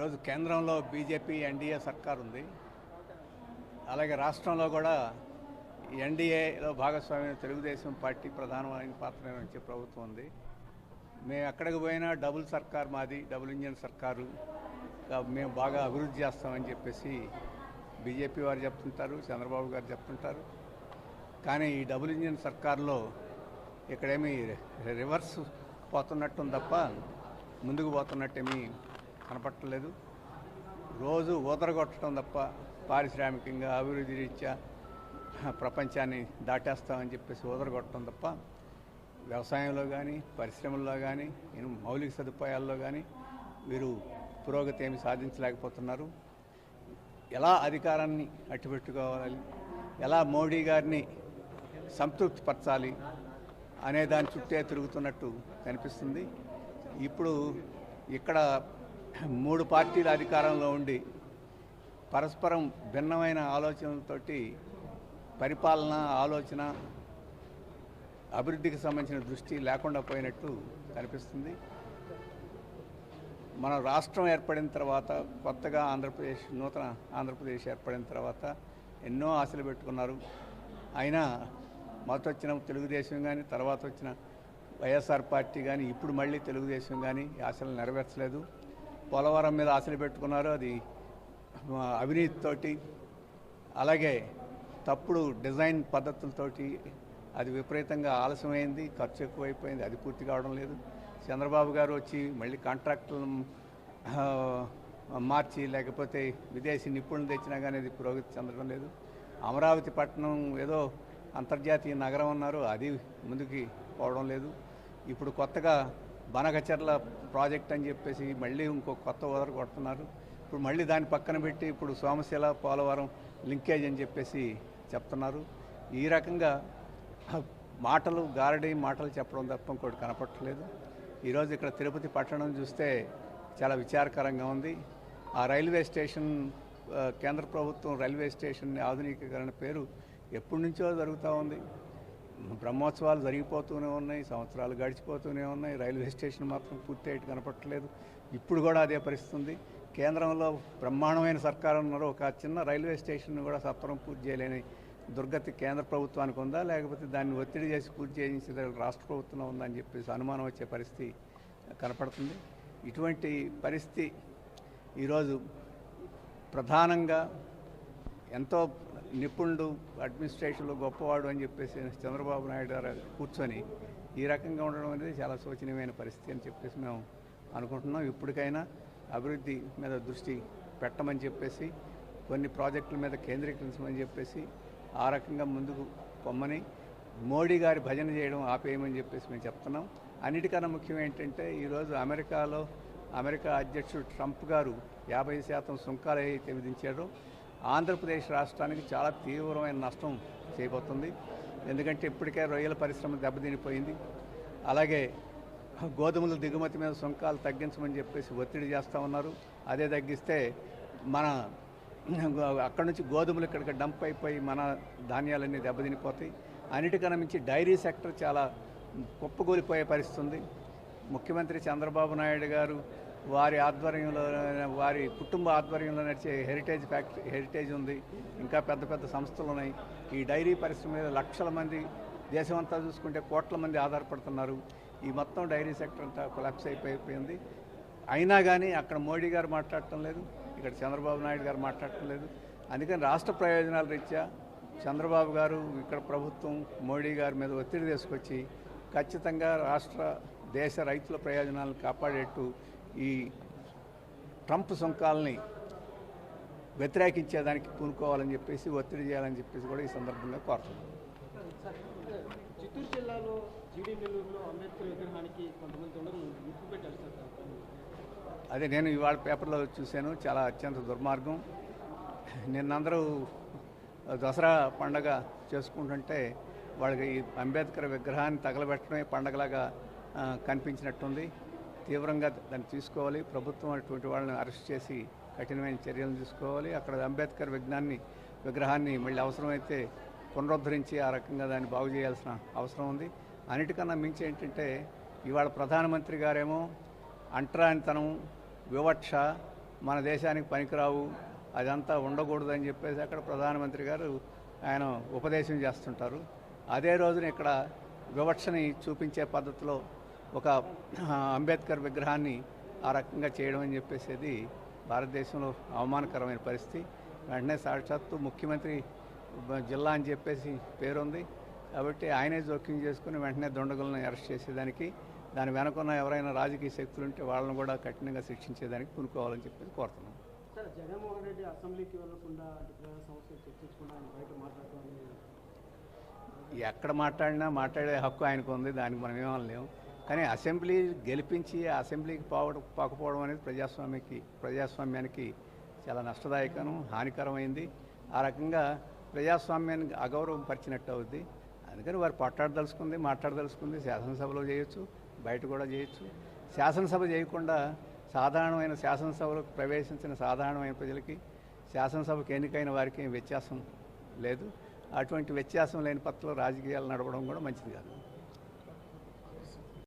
ఈరోజు కేంద్రంలో BJP NDA సర్కార్ ఉంది. అలాగే రాష్ట్రంలో కూడా ఎన్డీఏలో భాగస్వామ్యం తెలుగుదేశం పార్టీ ప్రధానమైన పాత్ర నిర్వహించే ప్రభుత్వం ఉంది. మేము ఎక్కడికి పోయినా డబుల్ సర్కార్ మాది డబుల్ ఇంజన్ సర్కారు. మేము బాగా అభివృద్ధి చేస్తామని చెప్పేసి బీజేపీ వారు చెప్తుంటారు చంద్రబాబు గారు చెప్తుంటారు. కానీ ఈ డబుల్ ఇంజన్ సర్కార్లో ఇక్కడేమి రివర్స్ పోతున్నట్టు తప్ప ముందుకు పోతున్నట్టేమీ కనపట్టలేదు. రోజు ఊదరగొట్టడం తప్ప పారిశ్రామికంగా అభివృద్ధి రీత్యా ప్రపంచాన్ని దాటేస్తామని చెప్పేసి ఊదరగొట్టడం తప్ప వ్యవసాయంలో కానీ పరిశ్రమల్లో కానీ మౌలిక సదుపాయాల్లో కానీ వీరు పురోగతి ఏమి సాధించలేకపోతున్నారు. ఎలా అధికారాన్ని అట్టిపెట్టుకోవాలి? ఎలా మోడీ గారిని సంతృప్తిపరచాలి అనే దాని చుట్టే తిరుగుతున్నట్టు కనిపిస్తుంది. ఇప్పుడు ఇక్కడ మూడు పార్టీల అధికారంలో ఉండి పరస్పరం భిన్నమైన ఆలోచనలతోటి పరిపాలన ఆలోచన అభివృద్ధికి సంబంధించిన దృష్టి లేకుండా పోయినట్టు కనిపిస్తుంది. మన రాష్ట్రం ఏర్పడిన తర్వాత కొత్తగా ఆంధ్రప్రదేశ్ నూతన ఆంధ్రప్రదేశ్ ఏర్పడిన తర్వాత ఎన్నో ఆశలు పెట్టుకున్నారు. అయినా మొదట వచ్చిన తెలుగుదేశం కానీ తర్వాత వచ్చిన వైఎస్ఆర్ పార్టీ కానీ ఇప్పుడు మళ్ళీ తెలుగుదేశం కానీ ఆశలు నెరవేర్చలేదు. పోలవరం మీద ఆశలు పెట్టుకున్నారు అది అవినీతితోటి అలాగే తప్పుడు డిజైన్ పద్ధతులతోటి అది విపరీతంగా ఆలస్యమైంది ఖర్చు ఎక్కువైపోయింది అది పూర్తి కావడం లేదు. చంద్రబాబు గారు వచ్చి మళ్ళీ కాంట్రాక్టులను మార్చి లేకపోతే విదేశీ నిపుణులు తెచ్చినా కానీ అది పురోగతి చెందడం లేదు. అమరావతి పట్టణం ఏదో అంతర్జాతీయ నగరం అన్నారు అది ముందుకి పోవడం లేదు. ఇప్పుడు కొత్తగా బనగచర్ల ప్రాజెక్ట్ అని చెప్పేసి మళ్ళీ ఇంకో కొత్త ఓదర కొడుతున్నారు. ఇప్పుడు మళ్ళీ దాన్ని పక్కన పెట్టి ఇప్పుడు సోమశిల పోలవరం లింకేజ్ అని చెప్పేసి చెప్తున్నారు. ఈ రకంగా మాటలు గారడి మాటలు చెప్పడం తప్ప ఇంకోటి కనపట్టలేదు ఈరోజు ఇక్కడ తిరుపతి పట్టణం చూస్తే చాలా విచారకరంగా ఉంది. ఆ రైల్వే స్టేషన్ కేంద్ర ప్రభుత్వం రైల్వే స్టేషన్ ఆధునికీకరణ పేరు ఎప్పటి నుంచో జరుగుతూ ఉంది. బ్రహ్మోత్సవాలు జరిగిపోతూనే ఉన్నాయి సంవత్సరాలు గడిచిపోతూనే ఉన్నాయి రైల్వే స్టేషన్ మాత్రం పూర్తి అయ్యి కనపట్టలేదు ఇప్పుడు కూడా అదే పరిస్థితి ఉంది. కేంద్రంలో బ్రహ్మాండమైన సర్కారం ఉన్నారు ఒక చిన్న రైల్వే స్టేషన్ కూడా సత్వరం పూర్తి చేయలేని దుర్గతి కేంద్ర ప్రభుత్వానికి ఉందా? లేకపోతే దాన్ని ఒత్తిడి చేసి పూర్తి చేయించేది రాష్ట్ర ప్రభుత్వంలో ఉందా అని చెప్పేసి అనుమానం వచ్చే పరిస్థితి కనపడుతుంది. ఇటువంటి పరిస్థితి ఈరోజు ప్రధానంగా ఎంతో నిపుణుడు అడ్మినిస్ట్రేషన్లో గొప్పవాడు అని చెప్పేసి చంద్రబాబు నాయుడు గారు కూర్చొని ఈ రకంగా ఉండడం అనేది చాలా శోచనీయమైన పరిస్థితి అని చెప్పేసి మేము అనుకుంటున్నాం. ఇప్పటికైనా అభివృద్ధి మీద దృష్టి పెట్టమని చెప్పేసి కొన్ని ప్రాజెక్టుల మీద కేంద్రీకరించమని చెప్పేసి ఆ రకంగా ముందుకు పొమ్మని మోడీ గారి భజన చేయడం ఆపేయమని చెప్పేసి మేము చెప్తున్నాం. అన్నిటికన్నా ముఖ్యం ఏంటంటే ఈరోజు అమెరికాలో అమెరికా అధ్యక్షుడు ట్రంప్ గారు యాభై శాతం సుంకాలు ఏవైతే విధించారో ఆంధ్రప్రదేశ్ రాష్ట్రానికి చాలా తీవ్రమైన నష్టం చేయబోతుంది ఎందుకంటే ఇప్పటికే రొయ్యల పరిశ్రమ దెబ్బతినిపోయింది. అలాగే గోధుమల దిగుమతి మీద సుంకాలు తగ్గించమని చెప్పేసి ఒత్తిడి చేస్తూ ఉన్నారు. అదే తగ్గిస్తే మన అక్కడ నుంచి గోధుమలు ఇక్కడికి డంప్ అయిపోయి మన ధాన్యాలన్నీ దెబ్బతినిపోతాయి. అన్నిటికన్నా మించి డైరీ సెక్టర్ చాలా కుప్పగూలిపోయే పరిస్థితి ఉంది. ముఖ్యమంత్రి చంద్రబాబు నాయుడు గారు వారి ఆధ్వర్యంలో వారి కుటుంబ ఆధ్వర్యంలో నడిచే హెరిటేజ్ ఫ్యాక్టరీ హెరిటేజ్ ఉంది. ఇంకా పెద్ద పెద్ద సంస్థలు ఉన్నాయి. ఈ డైరీ పరిశ్రమ మీద లక్షల మంది దేశమంతా చూసుకుంటే కోట్ల మంది ఆధారపడుతున్నారు. ఈ మొత్తం డైరీ సెక్టర్ అంతా కొలాప్స్ అయిపోయింది. అయినా కానీ అక్కడ మోడీ గారు మాట్లాడటం లేదు ఇక్కడ చంద్రబాబు నాయుడు గారు మాట్లాడటం లేదు. అందుకని రాష్ట్ర ప్రయోజనాల రీత్యా చంద్రబాబు గారు ఇక్కడ ప్రభుత్వం మోడీ గారి మీద ఒత్తిడి తీసుకొచ్చి ఖచ్చితంగా రాష్ట్ర దేశ రైతుల ప్రయోజనాలను కాపాడేట్టు ఈ ట్రంప్ సుంకాలని వ్యతిరేకించేదానికి పూనుకోవాలని చెప్పేసి ఒత్తిడి చేయాలని చెప్పేసి కూడా ఈ సందర్భంగా కోరుతున్నాను చిత్తూరు జిల్లాలో జీడీ నెల్లూరులో అంబేద్కర్ విగ్రహానికి కొంతమంది ఉండదు ముప్పు పెట్టారు సార్. అదే నేను ఇవాళ పేపర్లో చూశాను చాలా అత్యంత దుర్మార్గం. నిన్నందరూ దసరా పండగ చేసుకుంటుంటే వాళ్ళకి ఈ అంబేద్కర్ విగ్రహాన్ని తగలబెట్టడమే పండగలాగా కనిపించినట్టుంది. తీవ్రంగా దాన్ని తీసుకోవాలి. ప్రభుత్వం అటువంటి వాళ్ళని అరెస్ట్ చేసి కఠినమైన చర్యలు తీసుకోవాలి. అక్కడ అంబేద్కర్ విజ్ఞాన్ని విగ్రహాన్ని మళ్ళీ అవసరమైతే పునరుద్ధరించి ఆ రకంగా దాన్ని బాగు చేయాల్సిన అవసరం ఉంది. అన్నిటికన్నా మించి ఏంటంటే ఇవాళ ప్రధానమంత్రి గారేమో అంటరానితనం వివక్ష మన దేశానికి పనికిరావు అదంతా ఉండకూడదని చెప్పేసి అక్కడ ప్రధానమంత్రి గారు ఆయన ఉపదేశం చేస్తుంటారు. అదే రోజున ఇక్కడ వివక్షని చూపించే పద్ధతిలో ఒక అంబేద్కర్ విగ్రహాన్ని ఆ రకంగా చేయడం అని చెప్పేసి భారతదేశంలో అవమానకరమైన పరిస్థితి. వెంటనే సాక్షాత్తు ముఖ్యమంత్రి జిల్లా అని చెప్పేసి పేరుంది. కాబట్టి ఆయనే జోక్యం చేసుకుని వెంటనే దొండగులను అరెస్ట్ చేసేదానికి దాని వెనకున్న ఎవరైనా రాజకీయ శక్తులు ఉంటే వాళ్ళని కూడా కఠినంగా శిక్షించేదానికి పూనుకోవాలని చెప్పేసి కోరుతున్నాం. జగన్మోహన్ రెడ్డి అసెంబ్లీకి అనేది ఎక్కడ మాట్లాడినా మాట్లాడే హక్కు ఆయనకు ఉంది దానికి మనం ఏమనలేము కానీ అసెంబ్లీ గెలిపించి అసెంబ్లీకి పోవడం పోకపోవడం అనేది ప్రజాస్వామ్యకి ప్రజాస్వామ్యానికి చాలా నష్టదాయకం హానికరమైంది. ఆ రకంగా ప్రజాస్వామ్యాన్ని అగౌరవం పరిచినట్టు అవుద్ది. అందుకని వారు పట్టాడదలుచుకుంది మాట్లాడదలుచుకుంది. శాసనసభలో చేయొచ్చు బయట కూడా చేయొచ్చు. శాసనసభ చేయకుండా సాధారణమైన శాసనసభలకు ప్రవేశించిన సాధారణమైన ప్రజలకి శాసనసభకు ఎన్నికైన వారికి ఏం వ్యత్యాసం లేదు. అటువంటి వ్యత్యాసం లేని పత్రంలో రాజకీయాలు నడవడం కూడా మంచిది కాదు.